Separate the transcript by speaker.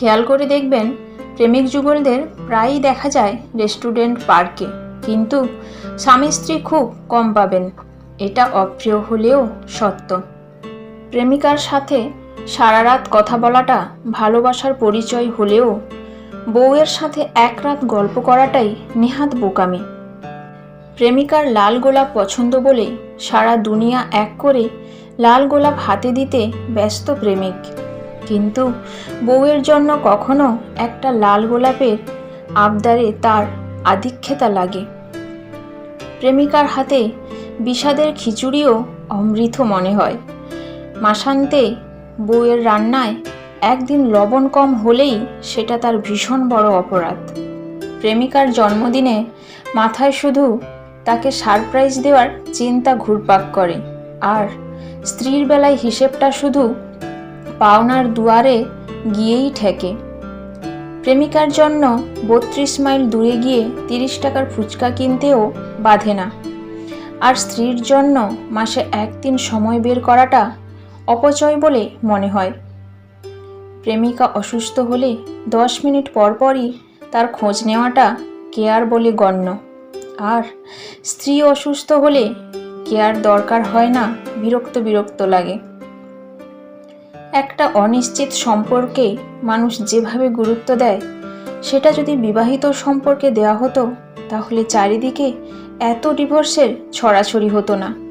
Speaker 1: খেয়াল করে দেখবেন, প্রেমিক যুগলদের প্রায়ই দেখা যায় রেস্টুরেন্ট, পার্কে। কিন্তু স্বামী স্ত্রী খুব কম পাবেন। এটা অপ্রিয় হলেও সত্য। প্রেমিকার সাথে সারা রাত কথা বলাটা ভালোবাসার পরিচয় হলেও বউয়ের সাথে এক রাত গল্প করাটাই নেহাত বোকামি। প্রেমিকার লাল গোলাপ পছন্দ বলে সারা দুনিয়া এক করে লাল গোলাপ হাতে দিতে ব্যস্ত প্রেমিক। কিন্তু বউয়ের জন্য কখনো একটা লাল গোলাপের আবদারে তার আধিক্ষেতা লাগে। প্রেমিকার হাতে বিষাদের খিচুড়িও অমৃত মনে হয়। মাসান্তে বউয়ের রান্নায় একদিন লবণ কম হলেই সেটা তার ভীষণ বড় অপরাধ। প্রেমিকার জন্মদিনে মাথায় শুধু তাকে সারপ্রাইজ দেওয়ার চিন্তা ঘুরপাক করে, আর স্ত্রীর বেলায় হিসেবটা শুধু পাওনার দুয়ারে গিয়েই ঠেকে। প্রেমিকার জন্য বত্রিশ মাইল দূরে গিয়ে তিরিশ টাকার ফুচকা কিনতেও বাধে না। আর স্ত্রীর জন্য মাসে একদিন সময় বের করাটা অপচয় বলে মনে হয়। প্রেমিকা অসুস্থ হলে দশ মিনিট পরপরই তার খোঁজ নেওয়াটা কেয়ার বলে গণ্য। আর স্ত্রী অসুস্থ হলে কেয়ার দরকার হয় না, বিরক্ত বিরক্ত লাগে। একটা অনিশ্চিত সম্পর্কে মানুষ যেভাবে গুরুত্ব দেয়, সেটা যদি বিবাহিত সম্পর্কে দেওয়া হতো, তাহলে চারিদিকে এত ডিভোর্সের ছড়াছড়ি হতো না।